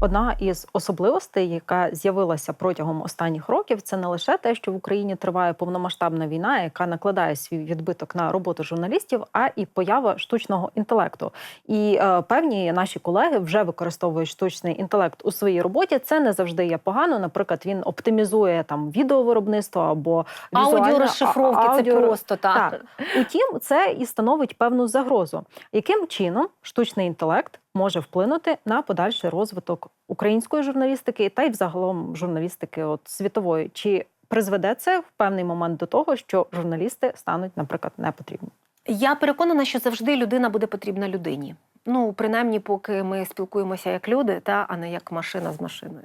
Одна із особливостей, яка з'явилася протягом останніх років, це не лише те, що в Україні триває повномасштабна війна, яка накладає свій відбиток на роботу журналістів, а і поява штучного інтелекту. І е, певні наші колеги вже використовують штучний інтелект у своїй роботі. Це не завжди є погано. Наприклад, він оптимізує там відеовиробництво або Аудіорозшифровки а- це просто так. так. Утім, це і становить певну загрозу. Яким чином штучний інтелект може вплинути на подальший розвиток української журналістики та й взагалом журналістики от світової? Чи призведе це в певний момент до того, що журналісти стануть, наприклад, непотрібні? Я переконана, що завжди людина буде потрібна людині. Ну, принаймні, поки ми спілкуємося як люди, та, а не як машина з машиною.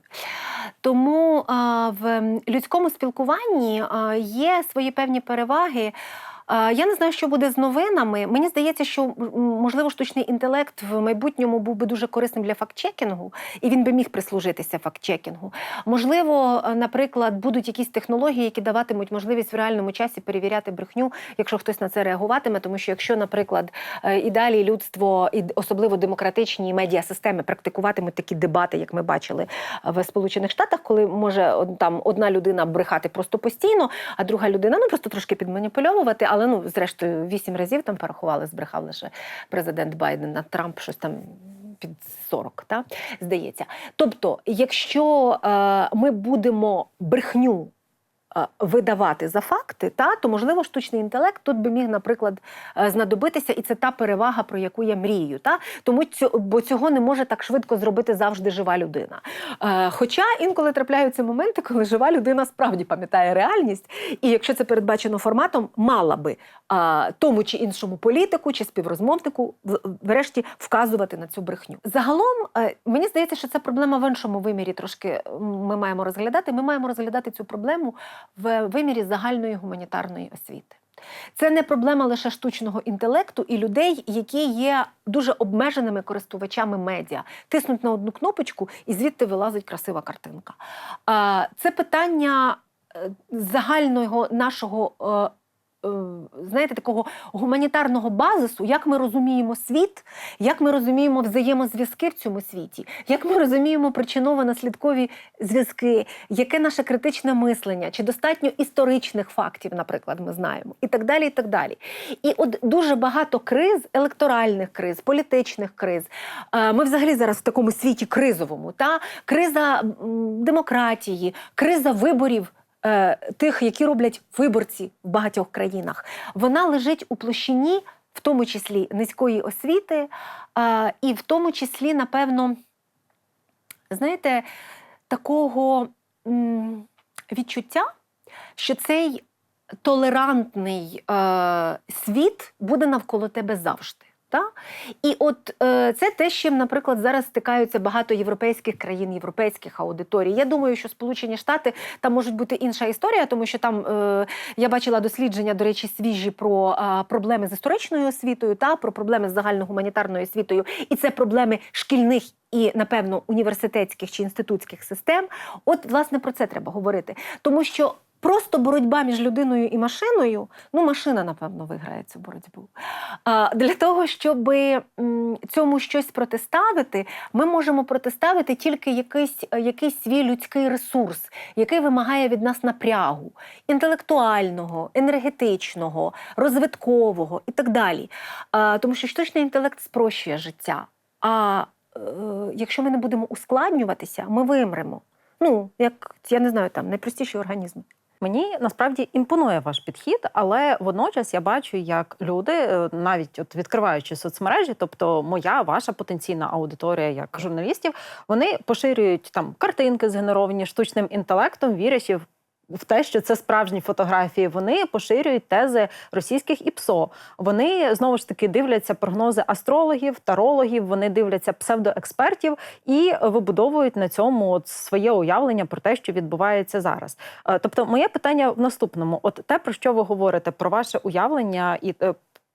Тому а, в людському спілкуванні а, є свої певні переваги. Я не знаю, що буде з новинами. Мені здається, що можливо штучний інтелект в майбутньому був би дуже корисним для фактчекінгу, і він би міг прислужитися фактчекінгу. Можливо, е, наприклад, будуть якісь технології, які даватимуть можливість в реальному часі перевіряти брехню, якщо хтось на це реагуватиме. Тому що якщо, наприклад, е, і далі людство, і особливо демократичні медіасистеми практикуватимуть такі дебати, як ми бачили в Сполучених Штатах, коли може там одна людина брехати просто постійно, а друга людина ну просто трошки підманіпульовувати. Але ну, зрештою, вісім разів там порахували, збрехав лише президент Байден на Трамп щось там. Під 40, та здається. Тобто, якщо е, ми будемо брехню видавати за факти, та то можливо штучний інтелект тут би міг, наприклад, е, знадобитися, і це та перевага, про яку я мрію. Та тому цю, бо цього не може так швидко зробити завжди жива людина. Е, хоча інколи трапляються моменти, коли жива людина справді пам'ятає реальність, і якщо це передбачено форматом, мала би е, тому чи іншому політику чи співрозмовнику врешті вказувати на цю брехню. Загалом е, мені здається, що це проблема в іншому вимірі. Трошки ми маємо розглядати. Ми маємо розглядати цю проблему в вимірі загальної гуманітарної освіти. Це не проблема лише штучного інтелекту і людей, які є дуже обмеженими користувачами медіа. Тиснуть на одну кнопочку, і звідти вилазить красива картинка. Це питання е, загального нашого. Е, Знаєте, такого гуманітарного базису, як ми розуміємо світ, як ми розуміємо взаємозв'язки в цьому світі, як ми розуміємо причиново-наслідкові зв'язки, яке наше критичне мислення, чи достатньо історичних фактів, наприклад, ми знаємо, і так далі. І так далі. І от дуже багато криз, електоральних криз, політичних криз. Е, Ми взагалі зараз в такому світі кризовому, та криза демократії, криза виборів. Е, Тих, які роблять виборці в багатьох країнах, вона лежить у площині, в тому числі низької освіти, е, і в тому числі, напевно, знаєте, такого відчуття, що цей толерантний е, світ буде навколо тебе завжди. Та? І от е, це те, з чим, наприклад, зараз стикаються багато європейських країн, європейських аудиторій. Я думаю, що Сполучені Штати там можуть бути інша історія, тому що там е, я бачила дослідження, до речі, свіжі про е, проблеми з історичною освітою, та про проблеми з загальногуманітарною освітою, і це проблеми шкільних. І, напевно, університетських чи інститутських систем, от власне про це треба говорити. Тому що просто боротьба між людиною і машиною, ну машина, напевно, виграє цю боротьбу. Для того, щоб цьому щось протиставити, ми можемо протиставити тільки якийсь, якийсь свій людський ресурс, який вимагає від нас напрягу інтелектуального, енергетичного, розвиткового і так далі. Тому що штучний інтелект спрощує життя. А е, якщо ми не будемо ускладнюватися, ми вимремо. Ну, як я не знаю, там найпростіші організми. Мені насправді імпонує ваш підхід, але водночас я бачу, як люди, е, навіть от відкриваючи соцмережі, тобто моя, ваша потенційна аудиторія як журналістів, вони поширюють там картинки, згенеровані штучним інтелектом, вірячи в. В те, що це справжні фотографії, вони поширюють тези російських ІПСО. Вони знову ж таки дивляться прогнози астрологів, тарологів. Вони дивляться псевдоекспертів і вибудовують на цьому от своє уявлення про те, що відбувається зараз. Е, Тобто, моє питання в наступному: от те, про що ви говорите, про ваше уявлення і е,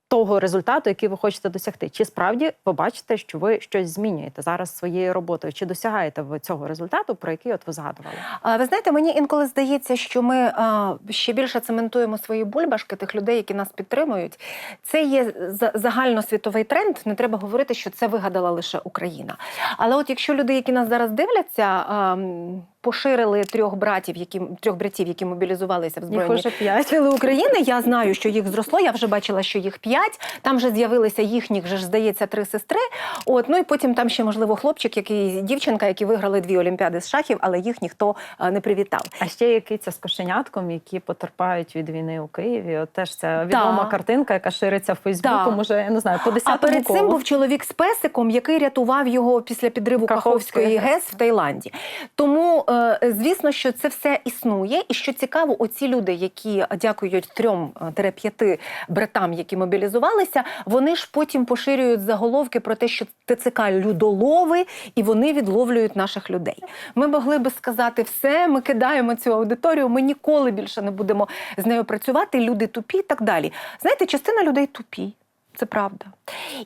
того результату, який ви хочете досягти. Чи справді ви бачите, що ви щось змінюєте зараз своєю роботою? Чи досягаєте ви цього результату, про який от ви згадували? А, Ви знаєте, мені інколи здається, що ми а, ще більше цементуємо свої бульбашки тих людей, які нас підтримують. Це є за- загальносвітовий тренд. Не треба говорити, що це вигадала лише Україна. Але от якщо люди, які нас зараз дивляться, а, поширили трьох братів, які трьох братів, які мобілізувалися в збройні. Сили України. Я знаю, що їх зросло. Я вже бачила, що їх п'ять. Там вже з'явилися їхніх, вже ж здається, три сестри. От ну і потім там ще можливо хлопчик, який дівчинка, які виграли дві олімпіади з шахів, але їх ніхто е, не привітав. А ще є киця з кошенятком, які потерпають від війни у Києві. От теж ця відома Так. картинка, яка шириться в Фейсбуку, Так. може, я не знаю, по А десятому перед цим був чоловік з песиком, який рятував його після підриву Каховської Каховської ГЕС. ГЕС в Таїланді. Тому, е, звісно, що це все існує. І що цікаво, оці люди, які дякують трьом-п'яти братам, які мобілізувалися, вони ж потім поширюють заголовки про те, що ТЦК людолови, і вони відловлюють наших людей. Ми могли би сказати, все, ми кидаємо цю аудиторію, ми ніколи більше не будемо з нею працювати. Люди тупі і так далі. Знаєте, частина людей тупі. Це правда.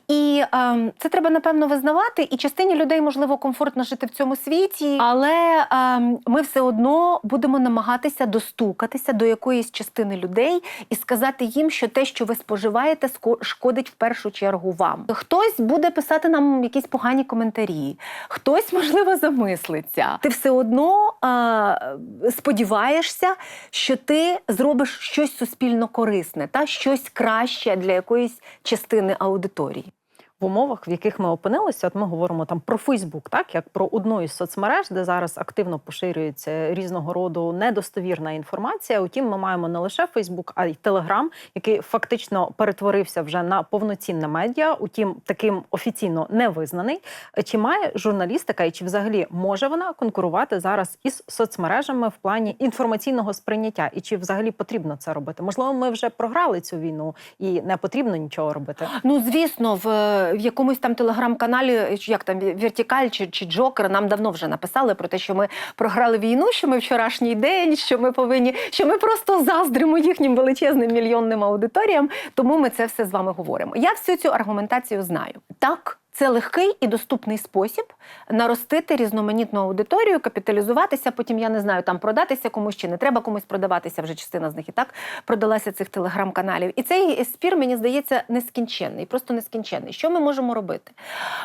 І ем, це треба напевно визнавати. І частині людей можливо комфортно жити в цьому світі, але ем, ми все одно будемо намагатися достукатися до якоїсь частини людей і сказати їм, що те, що ви споживаєте, шкодить в першу чергу вам. Хтось буде писати нам якісь погані коментарі, хтось можливо замислиться. Ти все одно е, сподіваєшся, що ти зробиш щось суспільно корисне, та щось краще для якоїсь частини аудиторії. В умовах, в яких ми опинилися, от ми говоримо там про Фейсбук, так як про одну із соцмереж, де зараз активно поширюється різного роду недостовірна інформація. Утім, ми маємо не лише Фейсбук, а й Телеграм, який фактично перетворився вже на повноцінне медіа. Утім, таким офіційно не визнаний. Чи має журналістика, і чи взагалі може вона конкурувати зараз із соцмережами в плані інформаційного сприйняття? І чи взагалі потрібно це робити? Можливо, ми вже програли цю війну і не потрібно нічого робити. Ну, звісно, в, в якомусь там телеграм-каналі, як там Вертикаль чи, чи Джокер, нам давно вже написали про те, що ми програли війну, що ми вчорашній день, що ми повинні, що ми просто заздримо їхнім величезним мільйонним аудиторіям. Тому ми це все з вами говоримо. Я всю цю аргументацію знаю. Так. Це легкий і доступний спосіб наростити різноманітну аудиторію, капіталізуватися. Потім я не знаю, там продатися комусь чи не треба комусь продаватися. Вже частина з них і так продалася цих телеграм-каналів. І цей спір мені здається нескінченний, просто нескінченний. Що ми можемо робити?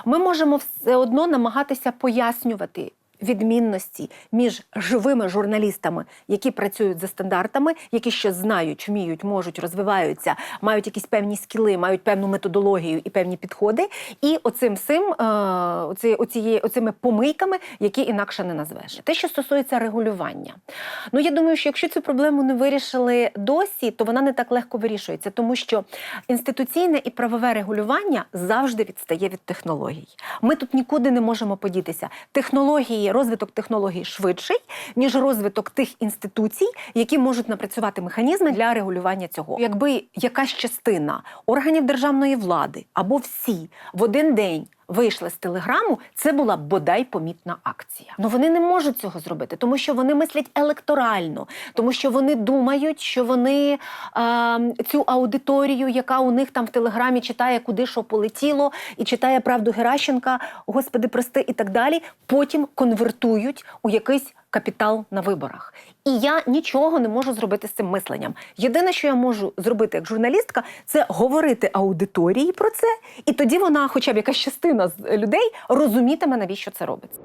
Ми можемо все одно намагатися пояснювати. Відмінності між живими журналістами, які працюють за стандартами, які щось знають, вміють, можуть, розвиваються, мають якісь певні скіли, мають певну методологію і певні підходи, і оцим сим, е, оці, оціє, оцими помийками, які інакше не назвеш. Те, що стосується регулювання, ну я думаю, що якщо цю проблему не вирішили досі, то вона не так легко вирішується, тому що інституційне і правове регулювання завжди відстає від технологій. Ми тут нікуди не можемо подітися. Технології, розвиток технологій швидший, ніж розвиток тих інституцій, які можуть напрацювати механізми для регулювання цього. Якби якась частина органів державної влади або всі в один день. Вийшли з телеграму, це була бодай помітна акція. Ну вони не можуть цього зробити, тому що вони мислять електорально, тому що вони думають, що вони е, цю аудиторію, яка у них там в телеграмі читає, куди що полетіло, і читає правду Геращенка, Господи, прости, і так далі. Потім конвертують у якийсь капітал на виборах. І я нічого не можу зробити з цим мисленням. Єдине, що я можу зробити як журналістка, це говорити аудиторії про це, і тоді вона, хоча б якась частина з людей, розумітиме, навіщо це робиться.